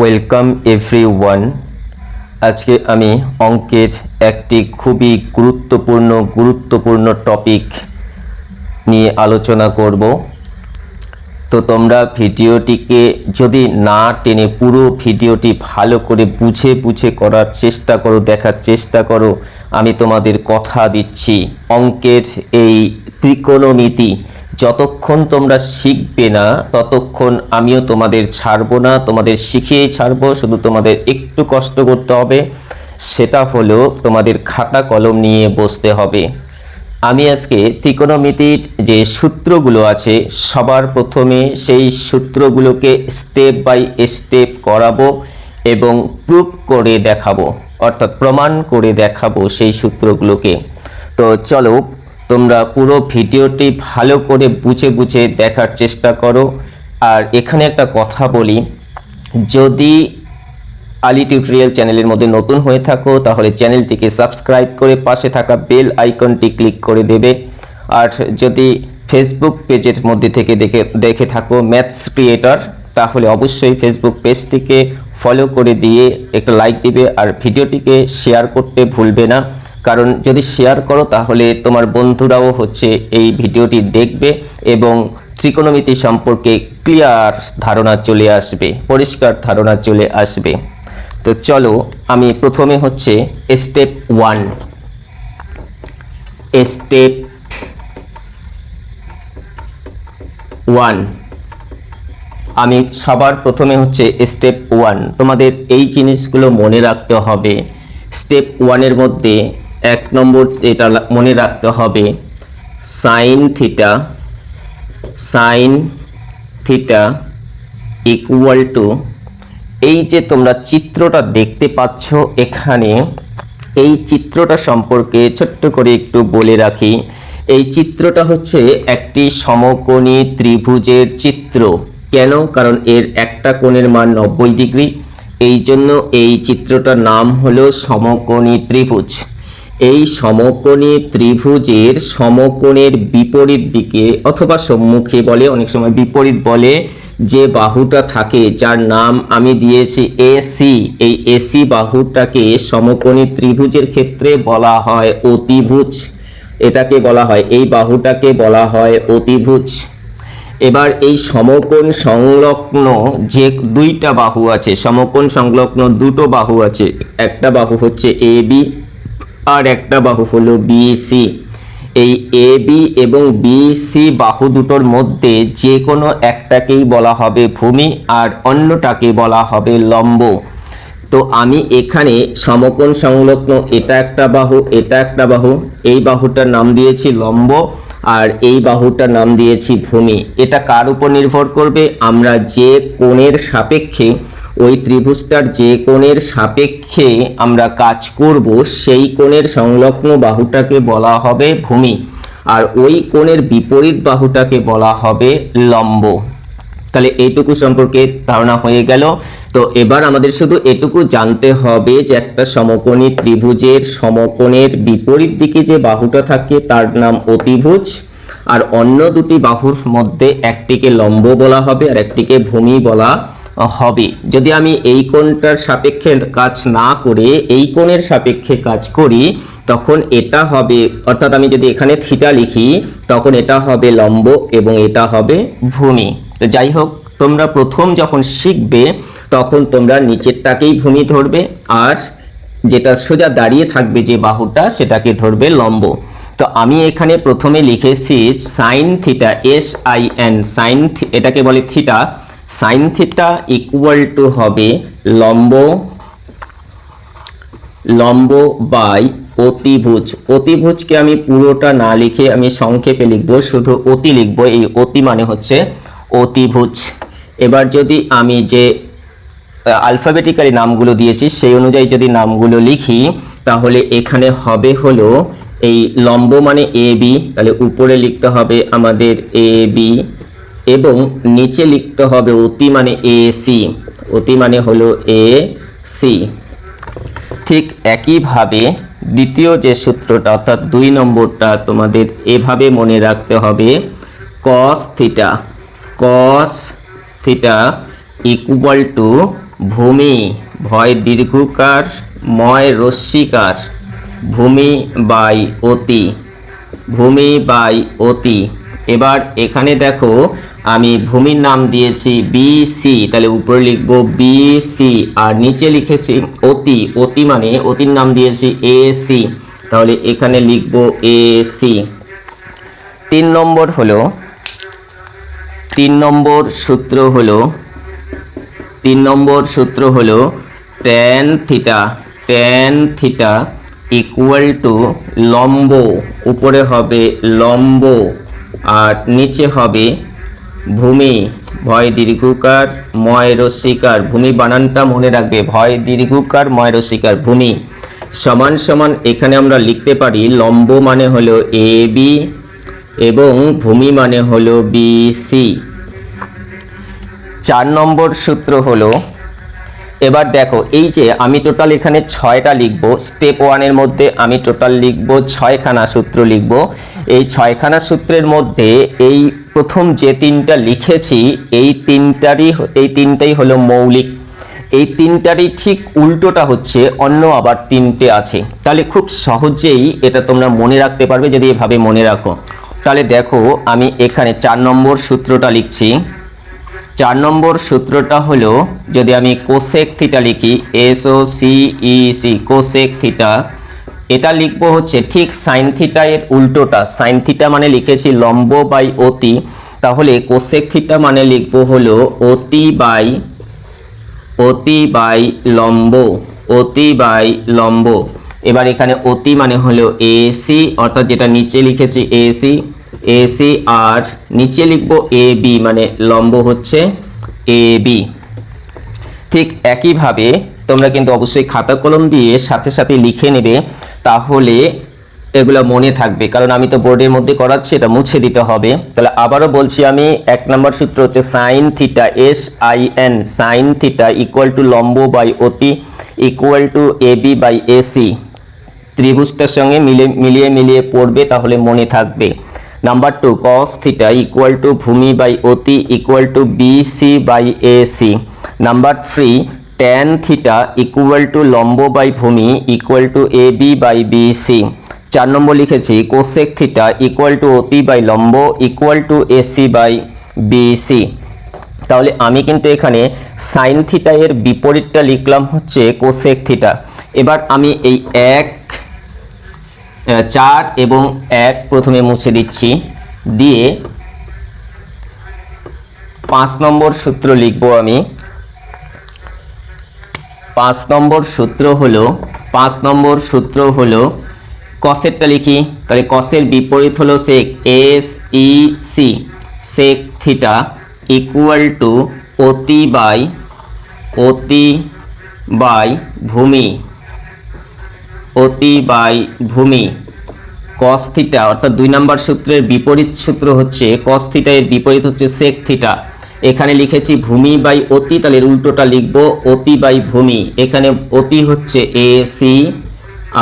Welcome every one আজকে আমি অঙ্কের একটি খুবই গুরুত্বপূর্ণ গুরুত্বপূর্ণ টপিক নিয়ে আলোচনা করব। তো তোমরা ভিডিওটিকে যদি না টেনে পুরো ভিডিওটি ভালো করে বুঝে বুঝে করার চেষ্টা করো, দেখার চেষ্টা করো, আমি তোমাদের কথা দিচ্ছি। অঙ্কের এই ত্রিকোণমিতি যতক্ষণ তোমরা শিখবে না, ততক্ষণ আমিও তোমাদের ছাড়বো না, তোমাদের শিখিয়েই ছাড়বো, শুধু তোমাদের একটু কষ্ট করতে হবে, সেটা হলো তোমাদের খাতা কলম নিয়ে বসতে হবে। আমি আজকে ত্রিকোণমিতির যে সূত্রগুলো আছে, সবার প্রথমে সেই সূত্রগুলোকে স্টেপ বাই স্টেপ করাবো এবং প্রুফ করে দেখাবো, অর্থাৎ প্রমাণ করে দেখাবো সেই সূত্রগুলোকে। তো চলো তোমরা পুরো ভিডিওটি ভালো করে বুঝে বুঝে দেখার চেষ্টা করো। আর এখানে একটা কথা বলি, যদি আলি টিউটোরিয়াল চ্যানেলের মধ্যে নতুন হয়ে থাকো, তাহলে চ্যানেলটিকে সাবস্ক্রাইব করে পাশে থাকা বেল আইকনটি ক্লিক করে দেবে। আর যদি ফেসবুক পেজের মধ্যে থেকে দেখে দেখে থাকো ম্যাথস ক্রিয়েটর তাহলে অবশ্যই ফেসবুক পেজটিকে ফলো করে দিয়ে একটা লাইক দিবে। আর ভিডিওটিকে শেয়ার করতে ভুলবে না। কারণ যদি শেয়ার করো, তাহলে তোমার বন্ধুরাও হচ্ছে এই ভিডিওটি দেখবে এবং ত্রিকোণমিতি সম্পর্কে ক্লিয়ার ধারণা চলে আসবে, পরিষ্কার ধারণা চলে আসবে। তো চলো, আমি প্রথমে হচ্ছে স্টেপ ওয়ান স্টেপ ওয়ান আমি সবার প্রথমে হচ্ছে স্টেপ ওয়ান তোমাদের এই জিনিসগুলো মনে রাখতে হবে। স্টেপ ওয়ানের মধ্যে এক নম্বর যেটা মনে রাখতে হবে sine theta sine theta equal to এই যে তোমরা চিত্রটা দেখতে পাচ্ছ এখানে, এই চিত্রটা সম্পর্কে ছোট্ট করে একটু বলে রাখি। এই চিত্রটা হচ্ছে একটি সমকোণী ত্রিভুজের চিত্র। কেন? কারণ এর একটা কোণের মান নব্বই ডিগ্রি। এই জন্য এই চিত্রটার নাম হলো সমকোণী ত্রিভুজ। এই সমকোণী ত্রিভুজের সমকোণের বিপরীত দিকে অথবা সম্মুখে বলে, অনেক সময় বিপরীত বলে যে বাহুটা থাকে, যার নাম আমি দিয়েছি এসি এই এসি বাহুটাকে সমকোণী ত্রিভুজের ক্ষেত্রে বলা হয় অতিভুজ। এটাকে বলা হয়, এই বাহুটাকে বলা হয় অতিভুজ। এবার এই সমকোণ সংলগ্ন যে দুইটা বাহু আছে, সমকোণ সংলগ্ন দুটো বাহু আছে, একটা বাহু হচ্ছে এ বি আর একটা বাহু হলো বিসি এই এ বি এবং বিসি বাহু দুটোর মধ্যে যে কোনো একটাকেই বলা হবে ভূমি আর অন্যটাকে বলা হবে লম্ব। তো আমি এখানে সমকোণ সংলগ্ন এটা একটা বাহু, এটা একটা বাহু, এই বাহুটার নাম দিয়েছি লম্ব আর এই বাহুটার নাম দিয়েছি ভূমি। এটা কার উপর নির্ভর করবে? আমরা যে কোণের সাপেক্ষে ওই ত্রিভুজটার যে কোণের সাপেক্ষে আমরা কাজ করব, সেই কোণের সংলগ্ন বাহুটাকে বলা হবে ভূমি আর ওই কোণের বিপরীত বাহুটাকে বলা হবে লম্ব। তাহলে এইটুকু সম্পর্কে ধারণা হয়ে গেল। তো এবার আমাদের শুধু এটুকু জানতে হবে যে একটা সমকোণী ত্রিভুজের সমকোণের বিপরীত দিকে যে বাহুটা থাকে তার নাম অতিভুজ আর অন্য দুটি বাহুর মধ্যে একটিকে লম্ব বলা হবে আর একটিকে ভূমি বলা হবে। যদি আমি এই কোণটার সাপেক্ষে কাজ না করে, এই কোণের সাপেক্ষে কাজ করি, তখন এটা হবে, অর্থাৎ আমি যদি এখানে থিটা লিখি, তখন এটা হবে লম্ব এবং এটা হবে ভূমি। তো যাই হোক, তোমরা প্রথম যখন শিখবে, তখন তোমরা নিচেরটাকেই ভূমি ধরবে, আর যেটা সোজা দাঁড়িয়ে থাকবে যে বাহুটা, সেটাকে ধরবে লম্ব। তো আমি এখানে প্রথমে লিখেছি sine theta S I N sine এটাকে বলে theta sine theta equal to হবে লম্ব লম্ব বাই অতিভুজ। অতিভুজকে আমি পুরোটা না লিখে আমি সংক্ষেপে লিখব, শুধু অতি লিখব। এই অতি মানে হচ্ছে অতিভুজ। এবার যদি আমি যে আলফাবেটিক্যালি নামগুলো দিয়েছি, সেই অনুযায়ী যদি নামগুলো লিখি, তাহলে এখানে হবে হলো এই লম্ব মানে এ বি, তাহলে উপরে লিখতে হবে আমাদের এ বি। এবং নিচে লিখতে হবে অতি মানে এ সি অতি মানে হলো এ সি ঠিক একইভাবে দ্বিতীয় যে সূত্রটা, অর্থাৎ দুই নম্বরটা তোমাদের এভাবে মনে রাখতে হবে cos theta cos theta equal to ভূমি, ভয় দীর্ঘকার, ময় রশ্মিকার, ভূমি বাই অতি, ভূমি বাই অতি। এবার এখানে দেখো আমি ভূমির নাম দিয়েছি বি সি, তাহলে উপরে লিখব বি সি, আর নিচে লিখেছি অতি অতি মানে অতির নাম দিয়েছি এ সি, তাহলে এখানে লিখব এসি তিন নম্বর হলো, তিন নম্বর সূত্র হলো, তিন নম্বর সূত্র হলো tan theta tan theta equal to লম্ব, উপরে হবে লম্ব, আর নিচে হবে ভূমি, ভয় দীর্ঘকার, ময় শিকার ভূমি বানানটা মনে রাখবে, ভয় দীর্ঘকার, ময় শিকার ভূমি। সমান সমান এখানে আমরা লিখতে পারি, লম্ব মানে হলো এ বি এবং ভূমি মানে হলো বি সি চার নম্বর সূত্র হলো এবার দেখো, এই যে আমি টোটাল এখানে ছয়টা লিখব স্টেপ ওয়ানের মধ্যে আমি টোটাল লিখব ছয়খানা সূত্র লিখব। এই ছয়খানা সূত্রের মধ্যে এই প্রথম যে তিনটা লিখেছি, এই তিনটারই এই তিনটাই হলো মৌলিক। এই তিনটারই ঠিক উল্টোটা হচ্ছে অন্য আবার তিনটে আছে। তাহলে খুব সহজেই এটা তোমরা মনে রাখতে পারবে যদি এভাবে মনে রাখো। তাহলে দেখো, আমি এখানে চার নম্বর সূত্রটা লিখছি। চার নম্বর সূত্রটা হলো, যদি আমি কোসেক থিটা লিখি S O C E C cosec theta এটা লিখব হচ্ছে ঠিক সাইন থিটা এর উল্টোটা। সাইন থিটা মানে লিখেছি লম্ব বাই অতি। তাহলে কোসেক থিটা মানে লিখব হলো অতি বাই অতি বাই লম্ব, অতি বাই লম্ব। এবার এখানে অতি মানে হলো এসি অর্থাৎ যেটা নিচে লিখেছি এসি এসি আর নিচে লিখব এ বি মানে লম্ব হচ্ছে এ বি ঠিক একইভাবে তোমরা কিন্তু অবশ্যই খাতা কলম দিয়ে সাথে সাথে লিখে নেবে, তাহলে এগুলো মনে থাকবে। কারণ আমি তো বোর্ডের মধ্যে করাচ্ছি, এটা মুছে দিতে হবে। তাহলে আবারও বলছি আমি, এক নম্বর সূত্র হচ্ছে sine theta S I N sine theta equal to লম্ব বাই অতি equal to A B by AC ত্রিভুজটার সঙ্গে মিলে, মিলিয়ে মিলিয়ে পড়বে, তাহলে মনে থাকবে। Number two cos theta equal to ভূমি বাই অতি equal to B C by A C number three tan theta equal to লম্ব বাই ভূমি equal to A B by B C চার নম্বর লিখেছি কোসেক থিটা ইকুয়াল টু অতি by লম্ব equal to AC by BC তাহলে আমি কিন্তু এখানে সাইন থিটা এর বিপরীতটা লিখলাম হচ্ছে কোসেক থিটা এবার আমি এই এক চার এবং এক প্রথমে মুছে দিচ্ছি। দিয়ে পাঁচ নম্বর সূত্র লিখব আমি। পাঁচ নম্বর সূত্র হলো, পাঁচ নম্বর সূত্র হলো, কসেরটা লিখি। তাহলে কসের বিপরীত হলো sec S E C sec theta equal to অতি বাই অতি বাই ভূমি। অতি বাই ভূমি। কস থিটা অর্থাৎ দুই নম্বর সূত্রের বিপরীত সূত্র হচ্ছে কস এর বিপরীত হচ্ছে সেক থিটা এখানে লিখেছি ভূমি বাই অতি, তাহলে উল্টোটা লিখব অতি বাই ভূমি। এখানে অতি হচ্ছে এ সি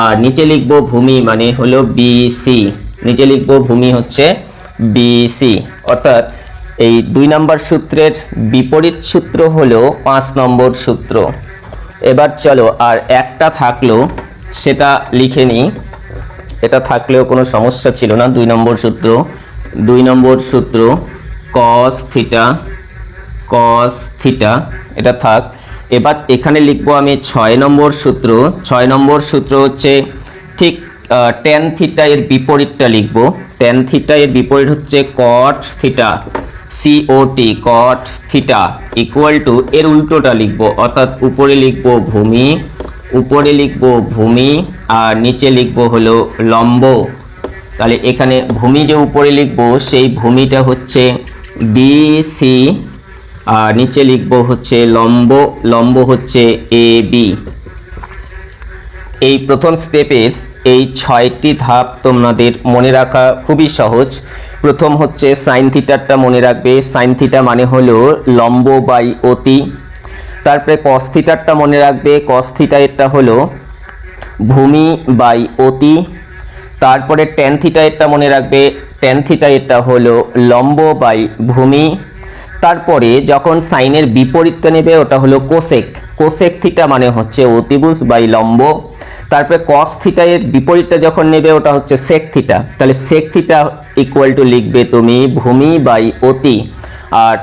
আর নিচে লিখব ভূমি মানে হলো বি সি নিচে লিখব ভূমি হচ্ছে বি সি অর্থাৎ এই দুই নম্বর সূত্রের বিপরীত সূত্র হলো পাঁচ নম্বর সূত্র। এবার চলো, আর একটা থাকল সেটা লিখে নিই। এটা থাকলেও কোনো সমস্যা ছিল না। দুই নম্বর সূত্র। দুই নম্বর সূত্র কস থিটা কস থিটা এটা থাক। এবার এখানে লিখব আমি ছয় নম্বর সূত্র। ছয় নম্বর সূত্র হচ্ছে ঠিক টেন থিটা এর বিপরীতটা লিখব। টেন থিটা এর বিপরীত হচ্ছে cot theta COT cot theta equal to এর উল্টোটা লিখব। অর্থাৎ উপরে লিখব ভূমি উপরে লিখব ভূমি আর নিচে লিখব হলো লম্ব। তাহলে এখানে ভূমি যে উপরে লিখব, সেই ভূমিটা হচ্ছে বি সি আর নিচে লিখব হচ্ছে লম্ব। লম্ব হচ্ছে এ বি এই প্রথম স্টেপের এই ছয়টি ধাপ তোমাদের মনে রাখা খুবই সহজ। প্রথম হচ্ছে সাইন থিটারটা মনে রাখবে। সাইন থিটা মানে হলো লম্ব বাই অতি। তারপরে কস থিটারটা মনে রাখবে। কস থিটা এরটা হলো ভূমি বাই অতি। তারপরে টেন থিটা এরটা মনে রাখবে। টেন থিটা এরটা হলো লম্ব বাই ভূমি। তারপরে যখন সাইনের বিপরীতটা নেবে, ওটা হলো কোসেক কোসেক থিটা মানে হচ্ছে অতিভুজ বাই লম্ব। তারপরে কস থিটা এর বিপরীতটা যখন নেবে, ওটা হচ্ছে সেক থিটা তাহলে সেক থিটা ইকুয়াল টু লিখবে তুমি ভূমি বাই অতি। আর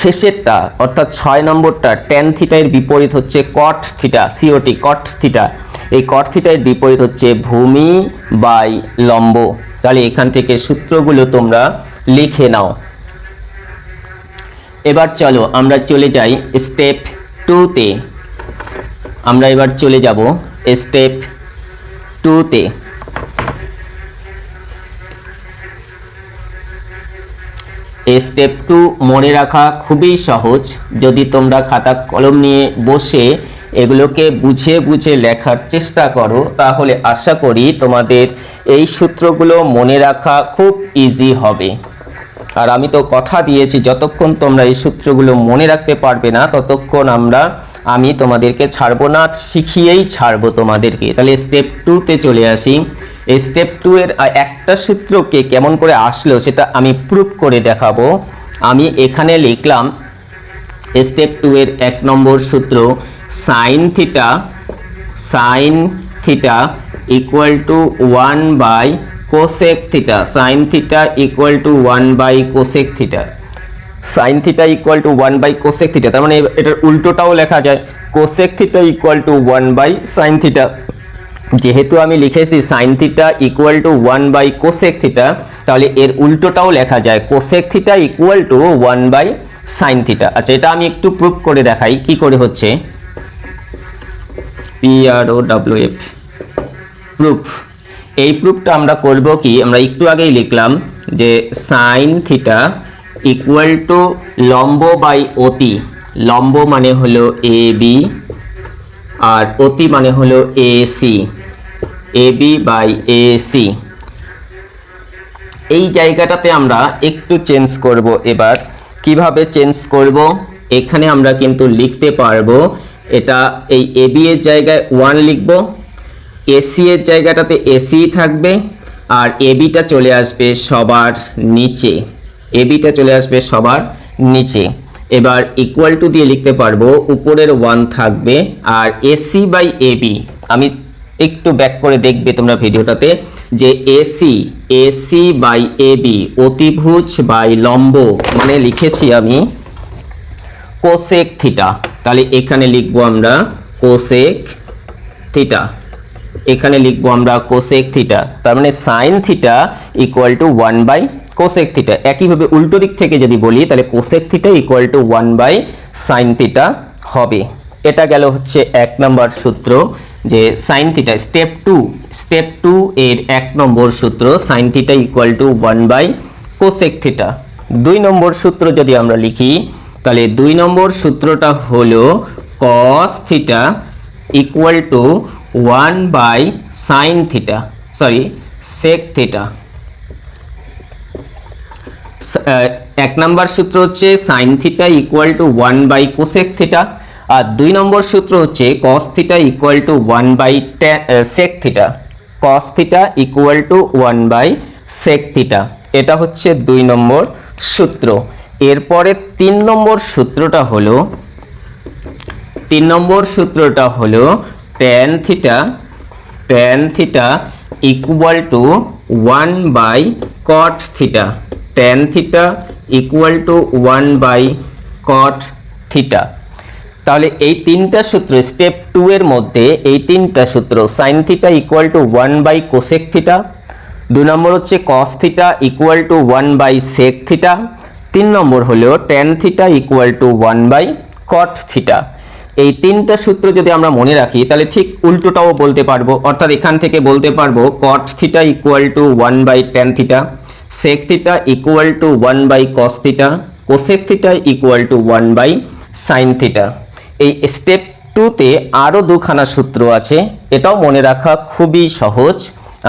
শেষেরটা, অর্থাৎ ছয় নম্বরটা টেন থিটা এর বিপরীত হচ্ছে cot theta COT cot theta এই কট থিটা এর বিপরীত হচ্ছে ভূমি বাই লম্ব। তাহলে এখান থেকে সূত্রগুলো তোমরা লিখে নাও। এবার চলো আমরা চলে যাই স্টেপ টুতে আমরা এবার চলে যাব স্টেপ টুতে স্টেপ টু মনে রাখা খুবই সহজ। যদি তোমরা খাতা কলম নিয়ে বসে এগুলোকে বুঝে বুঝে লেখার চেষ্টা করো, তাহলে আশা করি তোমাদের এই সূত্রগুলো মনে রাখা খুব ইজি হবে। আর আমি তো কথা দিয়েছি, যতক্ষণ তোমরা এই সূত্রগুলো মনে রাখতে পারবে না, ততক্ষণ আমরা, আমি তোমাদেরকে ছাড়বো না শিখিয়েই ছাড়বো তোমাদেরকে। তাহলে স্টেপ টুতে চলে আসি। এই স্টেপ টু এর একটা সূত্রকে কেমন করে আসলো সেটা আমি প্রুফ করে দেখাবো। আমি এখানে লিখলাম স্টেপ টু এর এক নম্বর সূত্র sine theta sine theta equal to one by cosec theta sine theta equal to one by cosec theta sine theta equal to one by cosec theta তার মানে এটার উল্টোটাও লেখা যায় cosec theta equal to one by sine theta যেহেতু আমি লিখেছি sine theta equal to one by cosec theta তাহলে এর উল্টোটাও লেখা যায় cosec theta equal to one by sine theta আচ্ছা এটা আমি একটু প্রুফ করে দেখাই, কি করে হচ্ছে? P R O W F proof এই প্রুফটা আমরা করব কি, আমরা একটু আগেই লিখলাম যে সাইন থিটা ইকুয়াল টু লম্ব বাই অতি লম্ব মানে হলো এ বি আর অতি মানে হলো A C A B by A C এই জায়গাটাতে আমরা একটু চেঞ্জ করব এবার। কীভাবে চেঞ্জ করব? এখানে আমরা কিন্তু লিখতে পারব, এটা এই এ বি এর জায়গায় ওয়ান লিখব এসি এর জায়গাটাতে এসি থাকবে, আর এবিটা চলে আসবে সবার নিচে। এবিটা চলে আসবে সবার নিচে। এবার ইকুয়াল টু দিয়ে লিখতে পারব, উপরের ওয়ান থাকবে আর এসি বাই এবি আমি একটু ব্যাক করে দেখবে তোমরা ভিডিওটাতে যে এসি এসি বাই এবি অতিভুজ বাই লম্ব মানে লিখেছি আমি কোসেক থিটা তাহলে এখানে লিখব আমরা কোসেক থিটা এখানে লিখব আমরা কোসেক থিটা তার মানে sine theta equal to one by cosec theta একইভাবে উল্টো দিক থেকে যদি বলি, তাহলে cosec theta equal to one by sine theta হবে। এটা গেল হচ্ছে এক নম্বর সূত্র, যে sine theta step two step two এর এক নম্বর সূত্র sine theta equal to one by cosec theta দুই নম্বর সূত্র যদি আমরা লিখি, তাহলে দুই নম্বর সূত্রটা হলো cos theta equal to one by sine theta sorry sec theta এক নাম্বার সূত্র হচ্ছে sine theta equal to one by cosec theta আর দুই নম্বর সূত্র হচ্ছে cos theta equal to one by sec theta cos theta equal to one by sec theta এটা হচ্ছে দুই নম্বর সূত্র। এরপরে তিন নম্বর সূত্রটা হলো, তিন নম্বর সূত্রটা হলো tan theta tan theta equal to one by cot theta tan theta equal to one by cot theta তাহলে এই তিনটা সূত্র স্টেপ টু এর মধ্যে এই তিনটা সূত্র sine theta equal to one by cosec theta দু নম্বর হচ্ছে cos theta equal to one by sec theta তিন নম্বর হলো tan theta equal to one by cot theta এই তিনটা সূত্র যদি আমরা মনে রাখি, তাহলে ঠিক উল্টোটাও বলতে পারব। অর্থাৎ এখান থেকে বলতে পারব cot theta equal to one by tan theta sec theta equal to one by cos theta cosec theta equal to one by sine theta এই স্টেপ টুতে আরও দুখানা সূত্র আছে, এটাও মনে রাখা খুবই সহজ।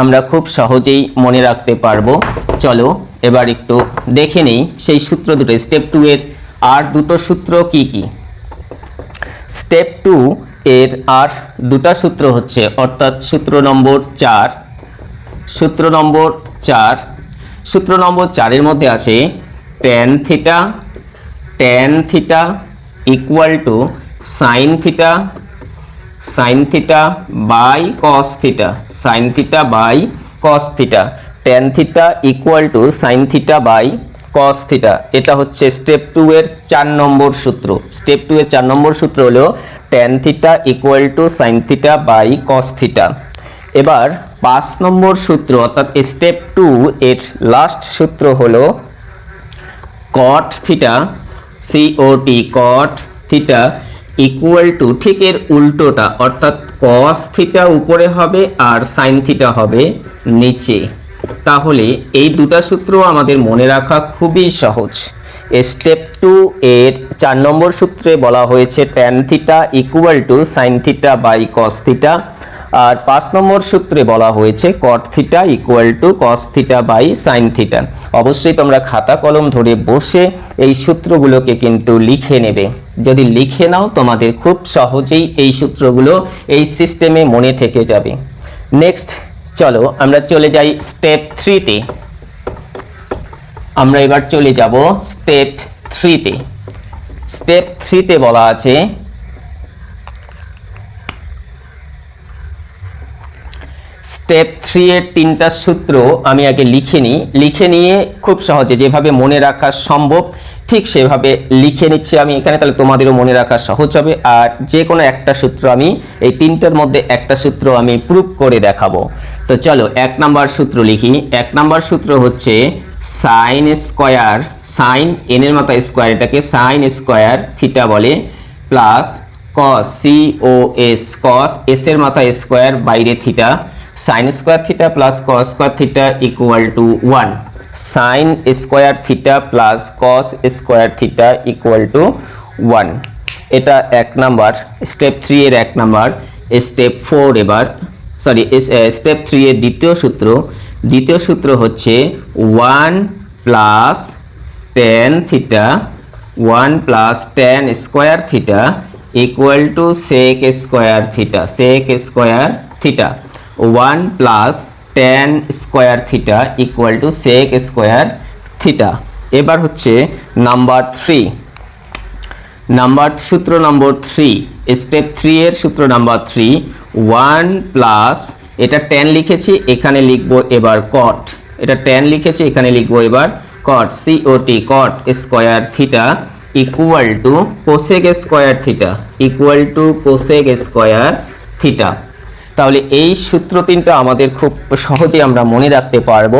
আমরা খুব সহজেই মনে রাখতে পারব। চলো এবার একটু দেখে নেই সেই সূত্র দুটো। স্টেপ টু এর আর দুটো সূত্র কি কি? স্টেপ টু এর আর দুটা সূত্র হচ্ছে, অর্থাৎ সূত্র নম্বর চার। সূত্র নম্বর চার সূত্র নম্বর চারের মধ্যে আছে tan theta tan theta equal to sine theta sine theta by cos theta sine theta by cos theta tan theta equal to sine theta by cos theta এটা হচ্ছে স্টেপ টু এর চার নম্বর সূত্র। স্টেপ টু এর চার নম্বর সূত্র হলো tan theta equal to sine theta by cos theta এবার পাঁচ নম্বর সূত্র, অর্থাৎ স্টেপ টু এর লাস্ট সূত্র হলো cot theta COT cot theta equal to ঠিক এর উল্টোটা, অর্থাৎ কস থিটা উপরে হবে আর সাইন থিটা হবে নিচে। তাহলে এই দুটা সূত্র আমাদের মনে রাখা খুবই সহজ। স্টেপ টু এর চার নম্বর সূত্রে বলা হয়েছে tan theta equal to sine theta by cos theta আর পাঁচ নম্বর সূত্রে বলা হয়েছে cot theta equal to cos theta by sine theta অবশ্যই তোমরা খাতা কলম ধরে বসে এই সূত্রগুলোকে কিন্তু লিখে নেবে। যদি লিখে নাও, তোমাদের খুব সহজেই এই সূত্রগুলো এই সিস্টেমে মনে থেকে যাবে। নেক্সট চলো আমরা চলে যাই স্টেপ থ্রিতে আমরা এবার চলে যাব স্টেপ থ্রিতে স্টেপ থ্রিতে বলা আছে স্টেপ থ্রি এর তিনটা সূত্র আমি আগে লিখে নিই। লিখে নিয়ে খুব সহজে যেভাবে মনে রাখা সম্ভব, ঠিক সেভাবে লিখে নিচ্ছি আমি এখানে, তাহলে তোমাদেরও মনে রাখা সহজ হবে। আর যে কোনো একটা সূত্র আমি, এই তিনটার মধ্যে একটা সূত্র আমি প্রুফ করে দেখাবো। তো চলো, এক নাম্বার সূত্র লিখি। এক নাম্বার সূত্র হচ্ছে সাইন স্কোয়ার সাইন এনের মাথায় স্কোয়ার এটাকে সাইন স্কোয়ার থিটা বলে plus cos C O S cos S এর মাথায় স্কোয়ার বাইরে theta sine square theta plus cos square theta equal to one sine square theta plus cos square theta equal to one এটা এক number step three এর এক number step four এবার sorry step three এর দ্বিতীয় সূত্র। দ্বিতীয় সূত্র হচ্ছে one plus tan theta one plus tan square theta equal to sec square theta sec square theta one plus tan square theta equal to sec square theta. এবার হচ্ছে number three. Number সূত্র number three step three এর সূত্র number three, one plus, এটা tan লিখেছি, এখানে লিখব এবার কট এটা টেন লিখেছি, এখানে লিখব এবার cot COT cot square theta equal to cosec square theta, equal to cosec square theta. তাহলে এই সূত্র তিনটা আমাদের খুব সহজে আমরা মনে রাখতে পারব।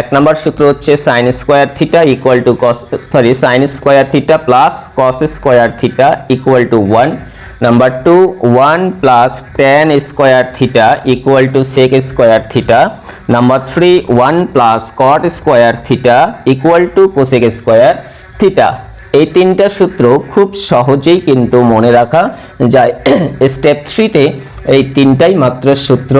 এক নম্বর সূত্র হচ্ছে sine square theta equal to cos sorry sine square theta plus cos square theta equal to one number two one plus tan square theta equal to sec square theta number three one plus cot square theta equal to cosec square theta এই তিনটা সূত্র খুব সহজেই কিন্তু মনে রাখা যায়। Step থ্রিতে এই তিনটাই মাত্র সূত্র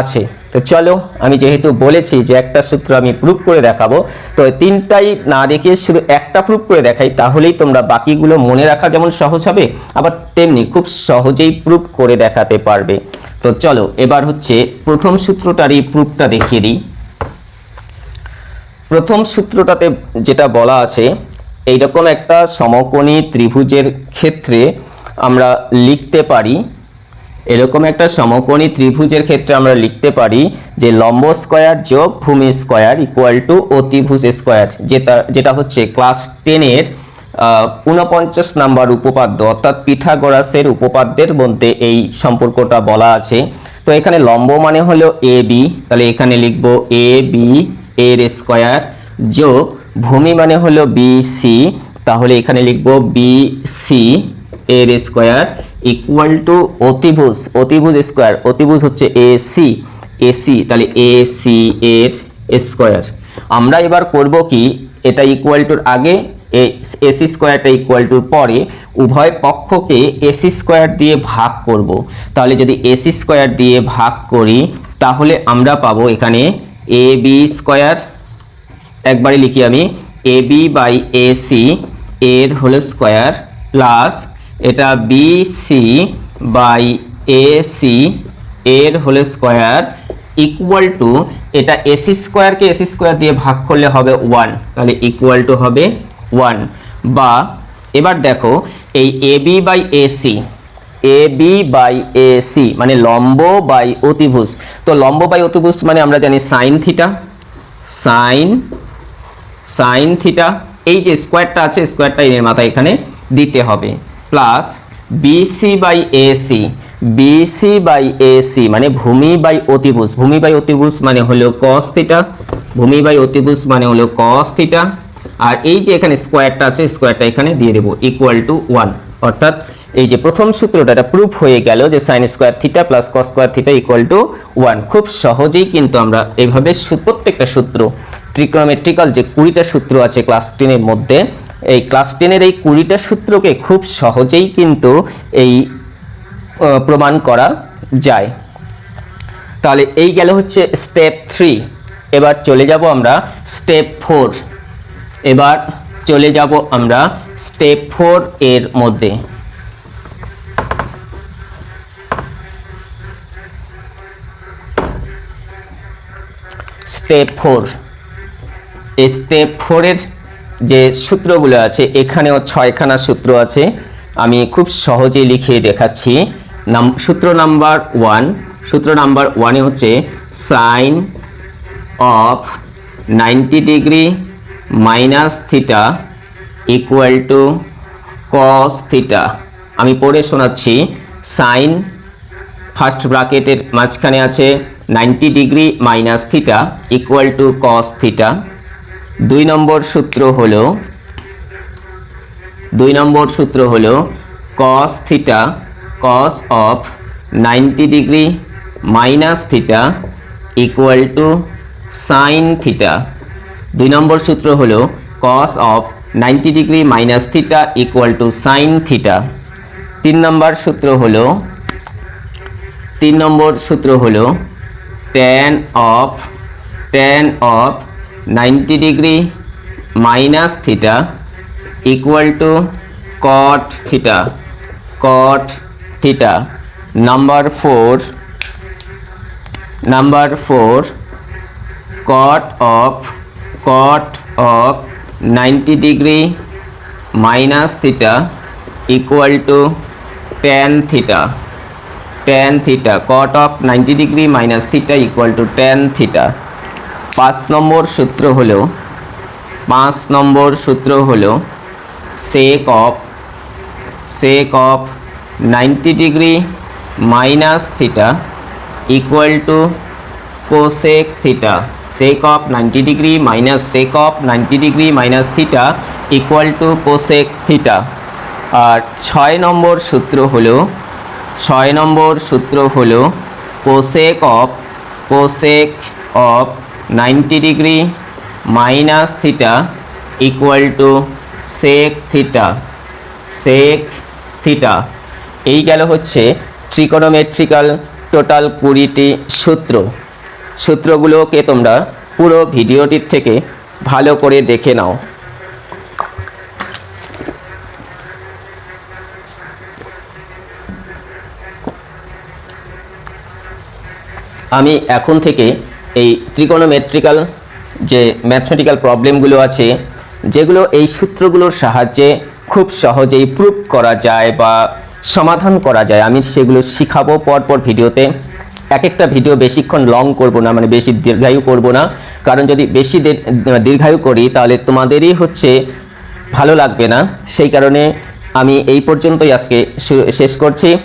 আছে। তো চলো, আমি যেহেতু বলেছি যে একটা সূত্র আমি প্রুফ করে দেখাবো, তো তিনটাই না দেখিয়ে শুধু একটা প্রুফ করে দেখাই, তাহলেই তোমরা বাকিগুলো মনে রাখা যেমন সহজ হবে, আবার তেমনি খুব সহজেই প্রুফ করে দেখাতে পারবে। তো চলো, এবার হচ্ছে প্রথম সূত্রটারই প্রুফটা দেখিয়ে দিই। প্রথম সূত্রটাতে যেটা বলা আছে এইরকম একটা সমকোণী ত্রিভুজের ক্ষেত্রে আমরা লিখতে পারি, এরকম একটা সমকোণী ত্রিভুজের ক্ষেত্রে আমরা লিখতে পারি যে লম্ব স্কয়ার যোগ ভূমি স্কয়ার ইকুয়াল টু অতিভুজ স্কয়ার, যেটা যেটা হচ্ছে ক্লাস টেনের ঊনপঞ্চাশ নাম্বার উপপাদ্য, অর্থাৎ পিথাগোরাসের উপপাদ্যের মধ্যে এই সম্পর্কটা বলা আছে। তো এখানে লম্ব মানে হলো এ বি তাহলে এখানে লিখব এ বি এর স্কয়ার যোগ ভূমি মানে হলো বি সি তাহলে এখানে লিখব বি সি এর স্কোয়ার ইকুয়াল টু অতিভুজ অতিভুজ স্কোয়ার অতিভুজ হচ্ছে এ সি এসি তাহলে এ সি এর স্কোয়ার আমরা এবার করব কি? এটা ইকুয়াল টুর আগে এসি স্কোয়ারটা ইকুয়াল টুর পরে উভয় পক্ষকে এসি স্কোয়ার দিয়ে ভাগ করব। তাহলে যদি এসি স্কোয়ার দিয়ে ভাগ করি, তাহলে আমরা পাবো এখানে এ বি স্কোয়ার একবারে লিখি আমি, A B by A C, এর হোল স্কোয়ার প্লাস এটা B C by A C, এর হোল স্কোয়ার ইকুয়াল টু, এটা এসি স্কোয়ারকে এসি স্কোয়ার দিয়ে ভাগ করলে হবে ওয়ান, তাহলে ইকুয়াল টু হবে ওয়ান। বা এবার দেখো, এই A B by A C, A B by A C মানে লম্ব বাই অতিভুজ। তো লম্ব বাই অতিভুজ মানে আমরা জানি sine theta sine sine theta এই যে স্কোয়ারটা আছে স্কোয়ারটা এর মাথায় এখানে দিতে হবে। Plus BC by AC BC by AC মানে ভূমি বাই অতিভুজ। ভূমি বাই অতিভুজ মানে হলো কস থিটা ভূমি বাই অতিভুজ মানে হলো কস থিটা আর এই যে এখানে স্কোয়ারটা আছে স্কোয়ারটা এখানে দিয়ে দেবো ইকুয়াল টু ওয়ান অর্থাৎ এই যে প্রথম সূত্রটা, এটা প্রুফ হয়ে গেল যে sine square theta plus cos square theta equal to one খুব সহজেই কিন্তু আমরা এইভাবে প্রত্যেকটা সূত্র ট্রিকোনোমেট্রিক্যাল যে কুড়িটা সূত্র আছে ক্লাস টেনের মধ্যে, এই ক্লাস টেনের এই কুড়িটা সূত্রকে খুব সহজেই কিন্তু এই প্রমাণ করা যায়। তাহলে এই গেল হচ্ছে স্টেপ থ্রি এবার চলে যাব আমরা স্টেপ ফোর এবার চলে যাব আমরা স্টেপ ফোর এর মধ্যে। স্টেপ ফোর এই স্টেপ ফোরের যে সূত্রগুলো আছে, এখানেও ছয়খানা সূত্র আছে। আমি খুব সহজে লিখে দেখাচ্ছি। নাম, সূত্র নাম্বার ওয়ান সূত্র নাম্বার ওয়ানে হচ্ছে sine of ninety degree minus theta equal to cos theta আমি পড়ে শোনাচ্ছি। সাইন ফার্স্ট ব্রাকেটের মাঝখানে আছে ninety degree minus theta equal to cos theta. দুই নম্বর সূত্র হলো, দুই নম্বর সূত্র হলো cos theta cos of ninety degree minus theta equal to sine theta. দুই নম্বর সূত্র হলো cos of ninety degree minus theta equal to sine theta. তিন নম্বর সূত্র হলো, তিন নম্বর সূত্র হলো tan of tan of ninety degree minus theta equal to cot theta cot theta number four number four cot of cot of ninety degree minus theta equal to tan theta tan theta cot of ninety degree minus theta equal to tan theta পাঁচ নম্বর সূত্র হলো, পাঁচ নম্বর সূত্র হলো sec of sec of ninety degree minus theta equal to cosec theta sec of ninety degree minus sec of ninety degree minus theta equal to cosec theta আর ছয় নম্বর সূত্র হলো ছয় নম্বর সূত্র হলো cosec of cosec of ninety degree minus theta equal to sec theta sec theta এই গেল হচ্ছে ট্রিকোনোমেট্রিক্যাল total কুড়িটি সূত্র। সূত্রগুলোকে তোমরা পুরো ভিডিওটির থেকে ভালো করে দেখে নাও। আমি এখন থেকে এই ত্রিকোণমেট্রিক্যাল যে ম্যাথমেটিক্যাল প্রবলেমগুলো আছে, যেগুলো এই সূত্রগুলোর সাহায্যে খুব সহজেই প্রুভ করা যায় বা সমাধান করা যায়, আমি সেগুলো শিখাবো পরপর ভিডিওতে। এক একটা ভিডিও বেশিক্ষণ লং করব না মানে বেশি দীর্ঘায়ু করব না। কারণ যদি বেশি দীর- দীর্ঘায়ু করি, তাহলে তোমাদেরই হচ্ছে ভালো লাগবে না। সেই কারণে আমি এই পর্যন্তই আজকে শেষ করছি।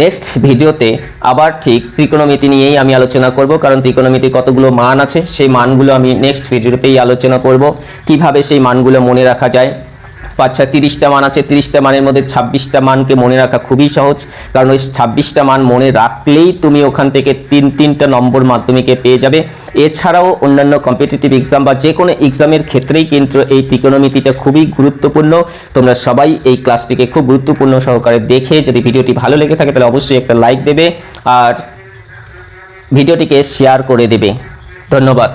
নেক্সট ভিডিওতে আবার ঠিক ত্রিকোণমিতি নিয়েই আমি আলোচনা করব, কারণ ত্রিকোণমিতির কতগুলো মান আছে, সেই মানগুলো আমি নেক্সট ভিডিওতেই আলোচনা করব। কীভাবে সেই মানগুলো মনে রাখা যায়? আচ্ছা তিরিশটা মান আছে, তিরিশটা মানের মধ্যে ছাব্বিশটা মানকে মনে রাখা খুবই সহজ। কারণ ওই ছাব্বিশটা মান মনে রাখলেই তুমি ওখান থেকে তিন, তিনটা নম্বর মাধ্যমিকে পেয়ে যাবে। এছাড়াও অন্যান্য কম্পিটিটিভ এক্সাম বা যে কোনো এক্সামের ক্ষেত্রেই কিন্তু এই ত্রিকোণমিতিটা খুবই গুরুত্বপূর্ণ। তোমরা সবাই এই ক্লাসটিকে খুব গুরুত্বপূর্ণ সহকারে দেখে যদি ভিডিওটি ভালো লেগে থাকে, তাহলে অবশ্যই একটা লাইক দেবে আর ভিডিওটিকে শেয়ার করে দেবে। ধন্যবাদ।